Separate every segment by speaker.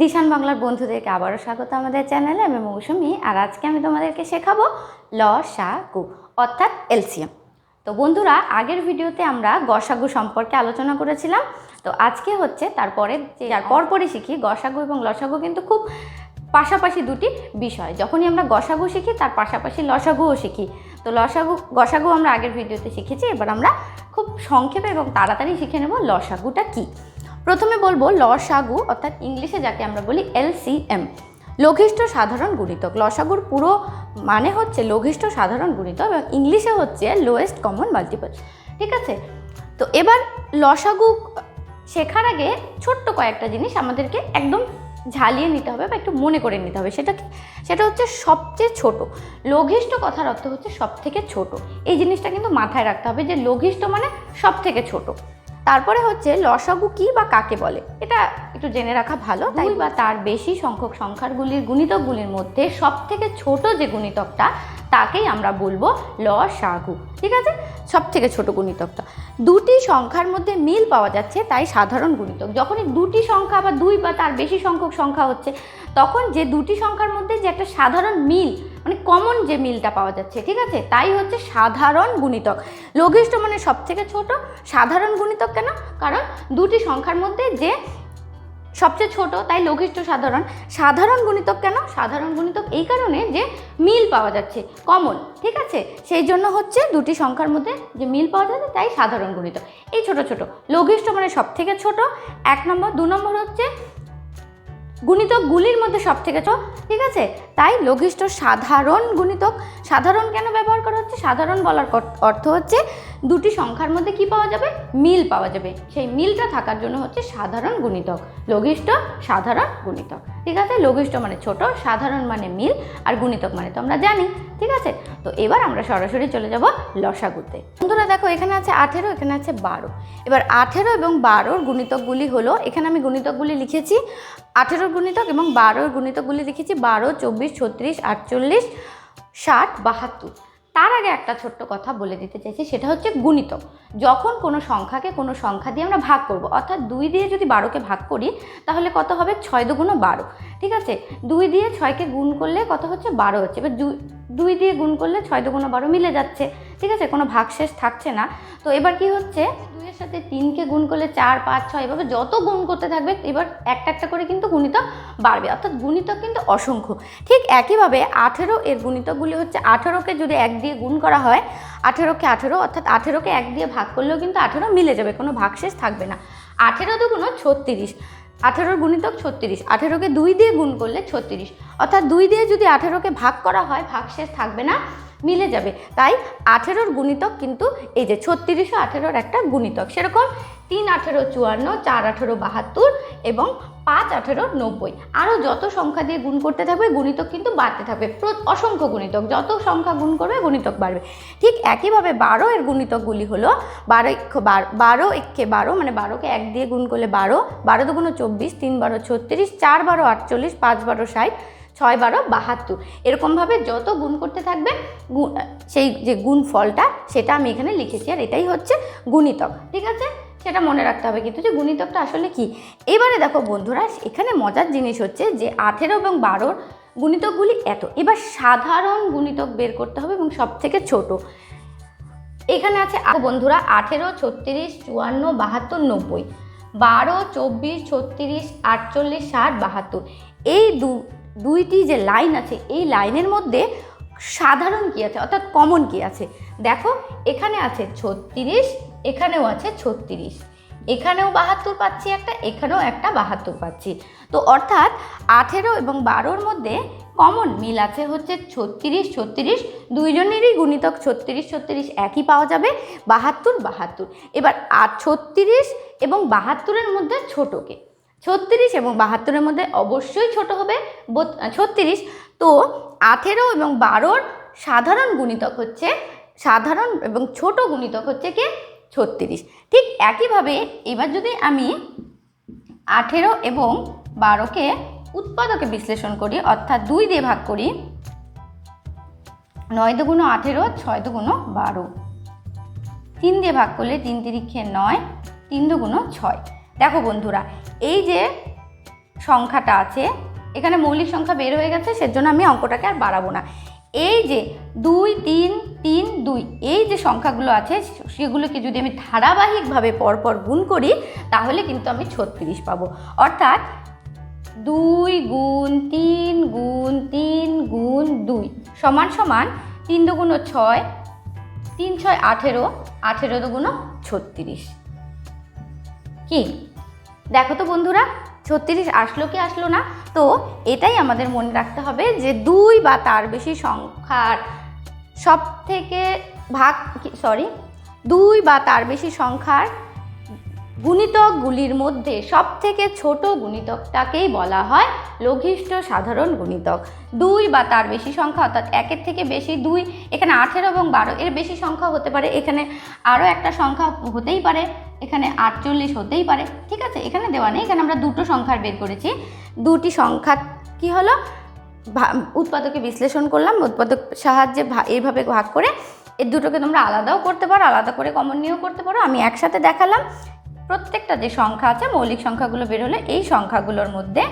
Speaker 1: দিশান বাংলার বন্ধুদেরকে আবারও স্বাগত আমাদের চ্যানেলে আমি মৌসুমি। আর আজকে আমি তোমাদেরকে শেখাবো ল সা গু অর্থাৎ এলসিএম। তো বন্ধুরা আগের ভিডিওতে আমরা গসাগু সম্পর্কে আলোচনা করেছিলাম। তো আজকে হচ্ছে তারপরে যে যার পরপরই শিখি গসাগু এবং লসাগু কিন্তু খুব পাশাপাশি দুটি বিষয়। যখনই আমরা গসাগু শিখি তার পাশাপাশি লসাগুও শিখি। তো লসাগু গসাগু আমরা আগের ভিডিওতে শিখেছি এবার আমরা খুব সংক্ষেপে এবং তাড়াতাড়ি শিখে নেব লসাগুটা কী। প্রথমে বলব লসাগু, অর্থাৎ ইংলিশে যাকে আমরা বলি এলসিএম। লঘিষ্ঠ সাধারণ গুণিতক। লসাগুর পুরো মানে হচ্ছে লঘিষ্ঠ সাধারণ গুণিতক এবং ইংলিশে হচ্ছে লোয়েস্ট কমন মাল্টিপল ঠিক আছে? তো এবার লসাগু শেখার আগে ছোট্ট কয়েকটা জিনিস আমাদেরকে একদম ঝালিয়ে নিতে হবে বা একটু মনে করে নিতে হবে। সেটা কি? সেটা হচ্ছে সবচেয়ে ছোট। লঘিষ্ঠ কথার অর্থ হচ্ছে সব থেকে ছোট। এই জিনিসটা কিন্তু মাথায় রাখতে হবে যে লঘিষ্ঠ মানে সব থেকে ছোট। তারপরে হচ্ছে লসাগু কি বা কাকে বলে? এটা একটু জেনে রাখা ভালো তাই বা তার বেশি সংখ্যক সংখ্যারগুলির গুণিতকগুলির মধ্যে সব থেকে ছোট যে গুণিতকটা তাকেই আমরা বলব লসাগু। ঠিক আছে? সব থেকে ছোট গুণিতকটা। দুটি সংখ্যার মধ্যে মিল পাওয়া যাচ্ছে তাই সাধারণ গুণিতক। যখনই দুটি সংখ্যা বা দুই বা তার বেশি সংখ্যক সংখ্যা হচ্ছে তখন যে দুটি সংখ্যার মধ্যে যে একটা সাধারণ মিল মানে কমন যে মিলটা পাওয়া যাচ্ছে, ঠিক আছে? তাই হচ্ছে সাধারণ গুণিতক। লঘিষ্ঠ মানে সব থেকে ছোট, সাধারণ গুণিতক কেন? কারণ দুটি সংখ্যার মধ্যে যে সবচেয়ে ছোট, তাই লঘিষ্ঠ সাধারণ। সাধারণ গুণিতক কেন? সাধারণ গুণিতক এই কারণে যে মিল পাওয়া যাচ্ছে কমন ঠিক আছে? সেই জন্য হচ্ছে দুটি সংখ্যার মধ্যে যে মিল পাওয়া যাচ্ছে, তাই সাধারণ গুণিতক। এই ছোট ছোট। লঘিষ্ঠ মানে সব থেকে ছোট। এক নম্বর, দু নম্বর হচ্ছে গুণিতকগুলির মধ্যে সব থেকে ছোট ঠিক আছে? তাই লঘিষ্ঠ সাধারণ গুণিতক, সাধারণ কেন ব্যবহার করা হচ্ছে? সাধারণ বলার অর্থ হচ্ছে দুটি সংখ্যার মধ্যে কি পাওয়া যাবে? মিল পাওয়া যাবে। সেই মিলটা থাকার জন্য হচ্ছে সাধারণ গুণিতক। লঘিষ্ঠ, সাধারণ গুণিতক। ঠিক আছে? লঘিষ্ঠ মানে ছোট, সাধারণ মানে মিল, আর গুণিতক মানে তো আমরা জানি। ঠিক আছে? তো এবার আমরা সরাসরি চলে যাব লসাগুতে। বন্ধুরা, দেখো, এখানে আছে আঠেরো, এখানে আছে বারো। এবার আঠেরো এবং বারোর গুণিতকগুলি হলো, এখানে আমি গুণিতকগুলি লিখেছি। আঠেরোর গুণিতক এবং বারোর গুণিতকগুলি লিখেছি বারো, চব্বিশ, ছত্রিশ, আটচল্লিশ, ষাট, বাহাত্তর। তার আগে একটা ছোট্ট কথা বলে দিতে চাইছি, সেটা হচ্ছে গুণিতক যখন কোনো সংখ্যাকে কোনো সংখ্যা দিয়ে আমরা ভাগ করব, অর্থাৎ দুই দিয়ে যদি বারোকে ভাগ করি, তাহলে কত হবে? ছয় দুগুণ বারো। ঠিক আছে? দুই দিয়ে ছয়কে গুণ করলে কত হচ্ছে? বারো হচ্ছে। এবার দুই দুই দিয়ে গুণ করলে ছয় দুগুণ বারো মিলে যাচ্ছে, ঠিক আছে? কোনো ভাগশেষ থাকছে না। তো এবার কি হচ্ছে? দুইয়ের সাথে তিনকে গুণ করলে চার, পাঁচ, ছয়, এভাবে যত গুণ করতে থাকবে, এবার একটা একটা করে কিন্তু গুণিতক বাড়বে। অর্থাৎ গুণিতক কিন্তু অসংখ্য। ঠিক একইভাবে আঠেরো এর গুণিতকগুলি হচ্ছে আঠেরোকে যদি এক দিয়ে গুণ করা হয়, আঠেরোকে আঠেরো, অর্থাৎ আঠেরোকে এক দিয়ে ভাগ করলেও কিন্তু আঠেরো মিলে যাবে, কোনো ভাগশেষ থাকবে না। আঠেরো দুগুণ ছত্রিশ। আঠেরোর গুণিতক ছত্রিশ। আঠেরোকে দুই দিয়ে গুণ করলে ছত্রিশ। অর্থাৎ দুই দিয়ে যদি আঠেরোকে ভাগ করা হয় ভাগ শেষ থাকবে না। মিলে যাবে। তাই আঠেরোর গুণিতক কিন্তু এই যে ছত্রিশশো আঠেরোর একটা গুণিতক। সেরকম তিন আঠেরো চুয়ান্ন, চার আঠেরো বাহাত্তর এবং পাঁচ আঠেরো নব্বই। আরও যত সংখ্যা দিয়ে গুণ করতে থাকবে, গুণিতক কিন্তু বাড়তে থাকবে। অসংখ্য গুণিতক। যত সংখ্যা গুণ করবে, গুণিতক বাড়বে। ঠিক একইভাবে বারো এর গুণিতকগুলি হলো, বারো বারো একে বারো মানে বারোকে এক দিয়ে গুণ করলে বারো। বারো দুগুণ চব্বিশ, তিন বারো ছত্রিশ, চার বারো আটচল্লিশ, পাঁচ বারো ষাট ছয় বারো বাহাত্তর। এরকমভাবে যত গুণ করতে থাকবে সেই যে গুণ ফলটা, সেটা আমি এখানে লিখেছি আর এটাই হচ্ছে গুণিতক। ঠিক আছে? সেটা মনে রাখতে হবে কিন্তু যে গুণিতকটা আসলে কি? এবারে দেখো বন্ধুরা, এখানে মজার জিনিস হচ্ছে যে আঠেরো এবং বারোর গুণিতকগুলি এত। এবার সাধারণ গুণিতক বের করতে হবে এবং সব থেকে ছোট। এখানে আছে বন্ধুরা, আঠেরো, ছত্রিশ, চুয়ান্ন, বাহাত্তর, নব্বই। বারো, চব্বিশ, ছত্রিশ, আটচল্লিশ, ষাট, বাহাত্তর। এই দু দুইটি যে লাইন আছে, এই লাইনের মধ্যে সাধারণ কি আছে? অর্থাৎ কমন কি আছে? দেখো, এখানে আছে ছত্রিশ, এখানেও আছে ছত্রিশ। এখানেও বাহাত্তর পাচ্ছি একটা, এখানেও একটা বাহাত্তর পাচ্ছি। তো অর্থাৎ আঠেরো এবং বারোর মধ্যে কমন মিল আছে হচ্ছে ছত্রিশ ছত্রিশ। দুইজনেরই গুণিতক ছত্রিশ ছত্রিশ একই পাওয়া যাবে, বাহাত্তর বাহাত্তর। এবার আর ছত্রিশ এবং বাহাত্তরের মধ্যে ছোটোকে। ছত্রিশ এবং বাহাত্তরের মধ্যে অবশ্যই ছোট হবে। ছত্রিশ। তো আঠেরো এবং বারোর সাধারণ গুণিতক হচ্ছে, সাধারণ এবং ছোট গুণিতক হচ্ছে কি? ছত্রিশ। ঠিক একইভাবে এবার যদি আমি আঠেরো এবং বারোকে উৎপাদকে বিশ্লেষণ করি, অর্থাৎ দুই দিয়ে ভাগ করি, নয় দুগুণ আঠেরো, ছয় দুগুণ বারো। তিন দিয়ে ভাগ করলে তিন তিরিক্ষে নয়, তিন দুগুণ ছয়। দেখো বন্ধুরা, এই যে সংখ্যাটা আছে, এখানে মৌলিক সংখ্যা বের হয়ে গেছে, সেজন্য আমি অঙ্কটাকে আর বাড়াবো না। এই যে দুই, তিন তিন, দুই, এই যে সংখ্যাগুলো আছে, সেগুলোকে যদি আমি ধারাবাহিকভাবে পরপর গুণ করি, তাহলে কিন্তু আমি ছত্রিশ পাবো। অর্থাৎ দুই গুণ তিন গুণ তিন গুণ দুই সমান সমান তিন দুগুণ ছয়, তিন ছয় আঠেরো আঠেরো দুগুণ ছত্রিশ। কি? দেখো তো বন্ধুরা, ছত্রিশ আসলো কি আসলো না? তো এটাই আমাদের মনে রাখতে হবে যে দুই বা তার বেশি সংখ্যার সব থেকে ভাগ সরি দুই বা তার বেশি সংখ্যার গুণিতকগুলির মধ্যে সব থেকে ছোট গুণিতকটাকেই বলা হয় লঘিষ্ঠ সাধারণ গুণিতক। দুই বা তার বেশি সংখ্যা, অর্থাৎ একের থেকে বেশি দুই, এখানে আঠেরো এবং বারো, এর বেশি সংখ্যা হতে পারে। এখানে আরও একটা সংখ্যা হতেই পারে, এখানে আটচল্লিশ হতেই পারে। ঠিক আছে? এখানে দেওয়া নেই, এখানে আমরা দুটো সংখ্যার বের করেছি। দুটি সংখ্যা কি হলো? উৎপাদকে বিশ্লেষণ করলাম, উৎপাদক সাহায্যে এইভাবে ভাগ করে, এর দুটোকে তোমরা আলাদাও করতে পারো, আলাদা করে কমন নিয়েও করতে পারো। আমি একসাথে দেখালাম। প্রত্যেকটা যে সংখ্যা আছে, মৌলিক সংখ্যাগুলো বেরোলে এই সংখ্যাগুলোর মধ্যে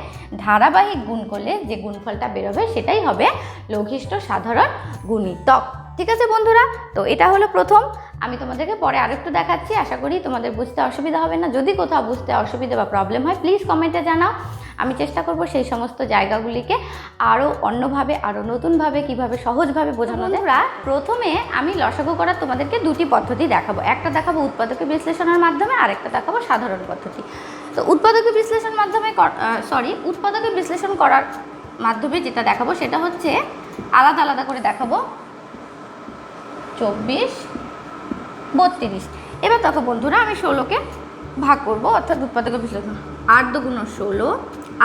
Speaker 1: ধারাবাহিক গুণ করলে যে গুণফলটা বেরোবে সেটাই হবে লঘিষ্ঠ সাধারণ গুণিতক। ঠিক আছে বন্ধুরা? তো এটা হলো প্রথম। আমি তোমাদেরকে পরে আরেকটু দেখাচ্ছি। আশা করি তোমাদের বুঝতে অসুবিধা হবে না। যদি কোথাও বুঝতে অসুবিধা বা প্রবলেম হয় প্লিজ কমেন্টে জানাও। আমি চেষ্টা করব সেই সমস্ত জায়গাগুলিকে আরও অন্যভাবে আরও নতুনভাবে কীভাবে সহজভাবে বোঝানো যায়। আমরা প্রথমে আমি লসাগু করার তোমাদেরকে দুটি পদ্ধতি দেখাবো। একটা দেখাবো উৎপাদকের বিশ্লেষণের মাধ্যমে আরেকটা দেখাবো সাধারণ পদ্ধতি। তো উৎপাদকের বিশ্লেষণ মাধ্যমে সরি উৎপাদকের বিশ্লেষণ করার মাধ্যমে যেটা দেখাবো সেটা হচ্ছে আলাদা আলাদা করে দেখাবো। চব্বিশ বত্রিশ। এবার দেখো বন্ধুরা আমি ষোলোকে ভাগ করব অর্থাৎ উৎপাদকের বিশ্লেষণ আট দুগুণ ষোলো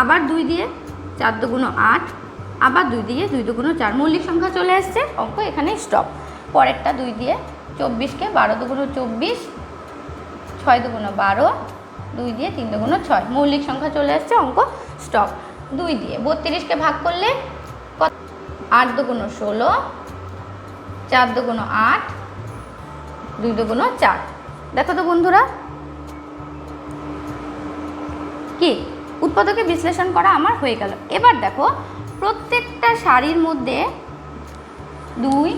Speaker 1: আবার দুই দিয়ে চার দুগুণ আট, আবার দুই দিয়ে দুই দুগুণ চার। মৌলিক সংখ্যা চলে এসছে। অঙ্ক এখানে স্টপ পরেরটা দুই দিয়ে চব্বিশকে বারো দুগুণ চব্বিশ, ছয় দুগুণ বারো, দুই দিয়ে তিন দুগুণ ছয়। মৌলিক সংখ্যা চলে আসছে অঙ্ক স্টপ দুই দিয়ে বত্রিশকে ভাগ করলে কত? আট দুগুণ ষোলো, চার দুগুণ আট, দুই দুগুণ চার। দেখো তো বন্ধুরা। কি? উৎপাদকে বিশ্লেষণ করা আমার হয়ে গেল। এবার দেখো, প্রত্যেকটা শাড়ির মধ্যে দুই,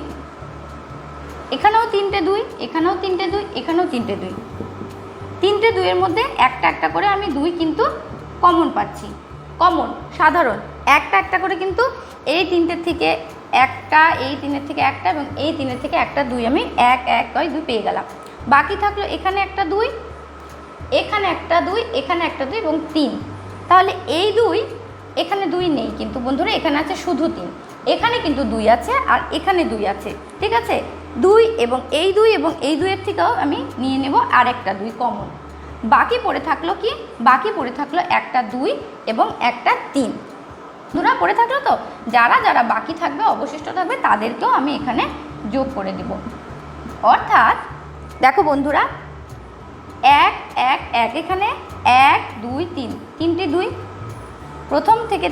Speaker 1: এখানেও তিনটে দুই, এখানেও তিনটে দুই, এখানেও তিনটে দুই। তিনটে দুইয়ের মধ্যে একটা একটা করে আমি দুই কিন্তু কমন পাচ্ছি। কমন সাধারণ। একটা একটা করে কিন্তু এই তিনটের থেকে একটা, এই তিনের থেকে একটা এবং এই তিনের থেকে একটা দুই আমি এক এক কয় দুই পেয়ে গেলাম। বাকি থাকল এখানে একটা দুই, এখানে একটা দুই, এখানে একটা দুই এবং তিন। তাহলে এই দুই, এখানে দুই নেই কিন্তু বন্ধুরা, এখানে আছে শুধু তিন। এখানে কিন্তু দুই আছে আর এখানে দুই আছে, ঠিক আছে? দুই এবং এই দুই এবং এই দুইয়ের থেকেও আমি নিয়ে নেব আর একটা দুই কমন বাকি পড়ে থাকল কি? বাকি পড়ে থাকল একটা দুই এবং একটা তিন। বন্ধুরা, পড়ে থাকল তো? যারা যারা বাকি থাকবে, অবশিষ্ট থাকবে, তাদেরকেও আমি এখানে যোগ করে দিব। অর্থাৎ, দেখো বন্ধুরা এক এক এক, এখানে এক, দুই, তিন। তিনটে দুই। প্রথম থেকে,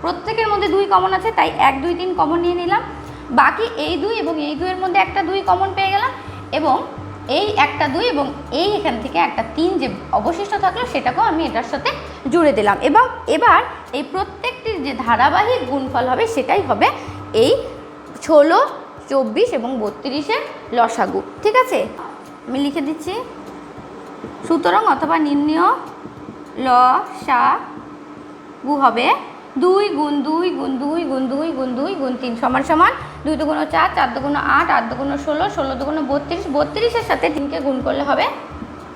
Speaker 1: প্রত্যেকের মধ্যে দুই কমন আছে, তাই এক, দুই, তিন কমন নিয়ে নিলাম। বাকি এই দুই এবং এই দুইয়ের মধ্যে একটা দুই কমন পেয়ে গেলাম এবং এই একটা দুই এবং এই এখান থেকে একটা তিন যে অবশিষ্ট থাকল, সেটাকেও আমি এটার সাথে জুড়ে দিলাম। এবং এবার এই প্রত্যেকটির যে ধারাবাহিক গুণফল হবে, সেটাই হবে এই ষোলো, চব্বিশ এবং বত্রিশের লসাগু। ঠিক আছে? আমি লিখে দিচ্ছি। সুতরাং অথবা নির্ণয় ল, সা, গু হবে দুই গুণ দুই গুণ দুই গুণ দুই গুণ দুই গুণ তিন। সমান সমান দুই দুগুণ চার চার দুগুণ আট আট দুগুণ ষোলো ষোলো দুগুণ বত্রিশ, বত্রিশের সাথে তিনকে গুণ করলে হবে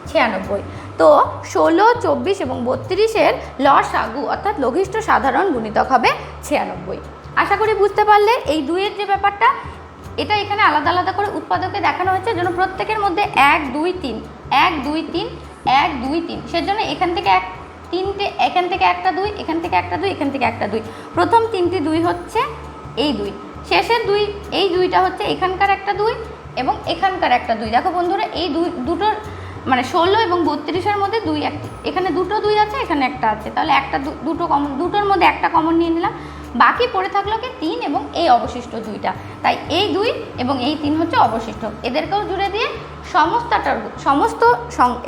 Speaker 1: ছিয়ানব্বই। তো ষোলো, চব্বিশ এবং বত্রিশের ল সাগু অর্থাৎ লঘিষ্ঠ সাধারণ গুণিতক হবে ছিয়ানব্বই। আশা করি বুঝতে পারলে এই দুইয়ের যে ব্যাপারটা, এটা এখানে আলাদা আলাদা করে উৎপাদকে দেখানো হচ্ছে যেন প্রত্যেকের মধ্যে এক, দুই, তিন এক, দুই, তিন, এক, দুই, তিন। সেজন্য এখান থেকে এক, তিনটে, এখান থেকে একটা দুই, এখান থেকে একটা দুই, এখান থেকে একটা দুই। প্রথম তিনটি দুই হচ্ছে এই দুই। শেষের দুই, এই দুইটা হচ্ছে এখানকার একটা দুই এবং এখানকার একটা দুই। দেখো বন্ধুরা, এই দুই, দুটোর মানে ষোলো এবং বত্রিশের মধ্যে দুই এক এখানে দুটো দুই আছে, এখানে একটা আছে। তাহলে একটা দুটো কমন দুটোর মধ্যে একটা কমন নিয়ে নিলাম। বাকি পড়ে থাকল কি তিন এবং এই অবশিষ্ট দুইটা। তাই এই দুই এবং এই তিন হচ্ছে অবশিষ্ট। এদেরকেও জুড়ে দিয়ে সমস্তটার সমস্ত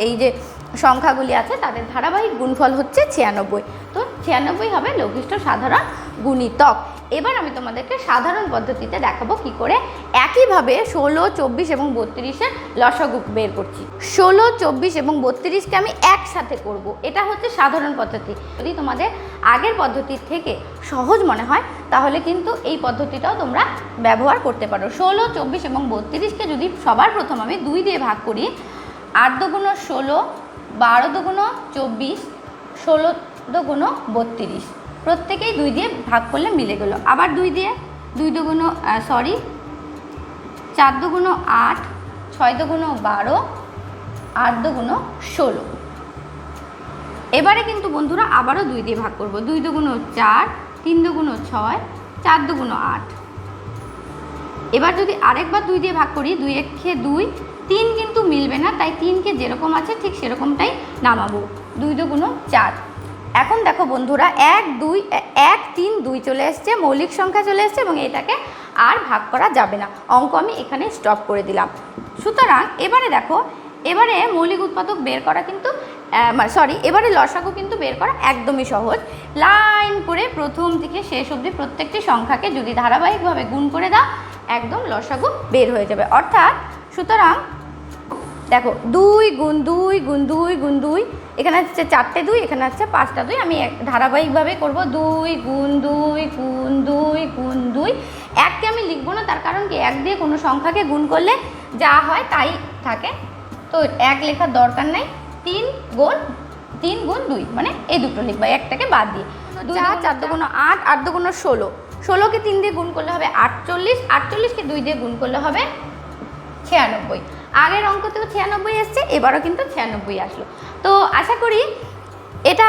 Speaker 1: এই যে সংখ্যাগুলি আছে, তাদের ধারাবাহিক গুণফল হচ্ছে ছিয়ানব্বই। তো ছিয়ানব্বই হবে লঘিষ্ঠ সাধারণ গুণিতক। এবার আমি তোমাদেরকে সাধারণ পদ্ধতিতে দেখাবো কি করে একইভাবে ষোলো, চব্বিশ এবং বত্রিশের লসগু বের করছি। ষোলো, চব্বিশ এবং বত্রিশকে আমি একসাথে করব। এটা হচ্ছে সাধারণ পদ্ধতি। যদি তোমাদের আগের পদ্ধতির থেকে সহজ মনে হয়, তাহলে কিন্তু এই পদ্ধতিটাও তোমরা ব্যবহার করতে পারো। ষোলো, চব্বিশ এবং বত্রিশকে যদি সবার প্রথম আমি দুই দিয়ে ভাগ করি, আট দুগুণ ষোলো, বারো দুগুণ চব্বিশ, ষোলো দুগুণ বত্রিশ। প্রত্যেকেই দুই দিয়ে ভাগ করলে মিলে গেল। আবার দুই দিয়ে, দুই দুগুণ সরি চার দুগুণ আট, ছয় দুগুণ বারো, আট দুগুণ ষোলো। এবারে কিন্তু বন্ধুরা আবারও দুই দিয়ে ভাগ করব। দুই দুগুণ চার, তিন দুগুণ ছয়, চার দুগুণ আট। এবার যদি আরেকবার দুই দিয়ে ভাগ করি, দুই একে দুই, তিন কিন্তু মিলবে না, তাই তিনকে যেরকম আছে ঠিক সেরকমটাই নামাবো। দুই দুগুণ চার। এখন দেখো বন্ধুরা, এক, দুই, এক, তিন, দুই চলে এসছে, মৌলিক সংখ্যা চলে এসছে এবং এটাকে আর ভাগ করা যাবে না। অঙ্ক আমি এখানে স্টপ করে দিলাম। সুতরাং এবারে দেখো, এবারে মৌলিক উৎপাদক বের করা কিন্তু সরি এবারে লসাগু কিন্তু বের করা একদমই সহজ। লাইন করে প্রথম থেকে শেষ অবধি প্রত্যেকটি সংখ্যাকে যদি ধারাবাহিকভাবে গুণ করে দাও, একদম লসাগু বের হয়ে যাবে। অর্থাৎ সুতরাং দেখো, দুই গুণ দুই গুণ দুই গুণ দুই, এখানে হচ্ছে চারটে দুই, এখানে হচ্ছে পাঁচটা দুই, আমি ধারাবাহিকভাবে করব দুই গুণ দুই গুণ দুই গুণ দুই। এককে আমি লিখব না, তার কারণ কি? এক দিয়ে কোনো সংখ্যাকে গুণ করলে যা হয় তাই থাকে। তো এক লেখার দরকার নাই, তিন গুণ তিন গুণ দুই মানে এই দুটো লিখবা, একটাকে বাদ দিয়ে। চার চার দুগুণ আট আট দুগুণ ষোলো। ষোলোকে তিন দিয়ে গুণ করলে হবে আটচল্লিশ, আটচল্লিশকে দুই দিয়ে গুণ করলে হবে ছিয়ানব্বই। আগের অঙ্কতেও ছিয়ানব্বই এসছে, এবারও কিন্তু ছিয়ানব্বই আসলো। তো আশা করি এটা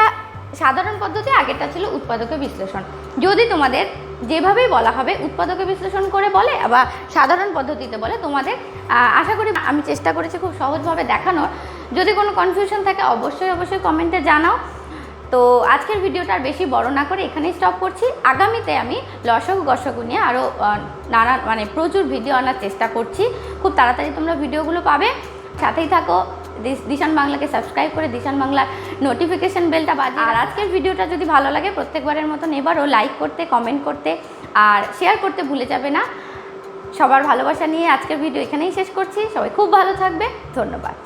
Speaker 1: সাধারণ পদ্ধতি, আগেরটা ছিল উৎপাদকের বিশ্লেষণ। যদি তোমাদের যেভাবেই বলা হবে উৎপাদকে বিশ্লেষণ করে বলে বা সাধারণ পদ্ধতিতে বলে, তোমাদের আশা করি আমি চেষ্টা করেছি খুব সহজভাবে দেখানোর। যদি কোনো কনফিউশন থাকে, অবশ্যই অবশ্যই কমেন্টে জানাও। তো আজকের ভিডিওটা আর বেশি বড় না করে এখানেই স্টপ করছি। আগামীতে আমি লসক গসক নিয়ে আরও নানা মানে প্রচুর ভিডিও আনার চেষ্টা করছি। খুব তাড়াতাড়ি তোমরা ভিডিওগুলো পাবে। সাথেই থাকো। দিশান বাংলাকে সাবস্ক্রাইব করে দিশান বাংলার নোটিফিকেশান বেলটা বাজে আর আজকের ভিডিওটা যদি ভালো লাগে প্রত্যেকবারের মতন এবারও লাইক করতে কমেন্ট করতে আর শেয়ার করতে ভুলে যাবে না। সবার ভালোবাসা নিয়ে আজকের ভিডিও এখানেই শেষ করছি। সবাই খুব ভালো থাকবে। ধন্যবাদ।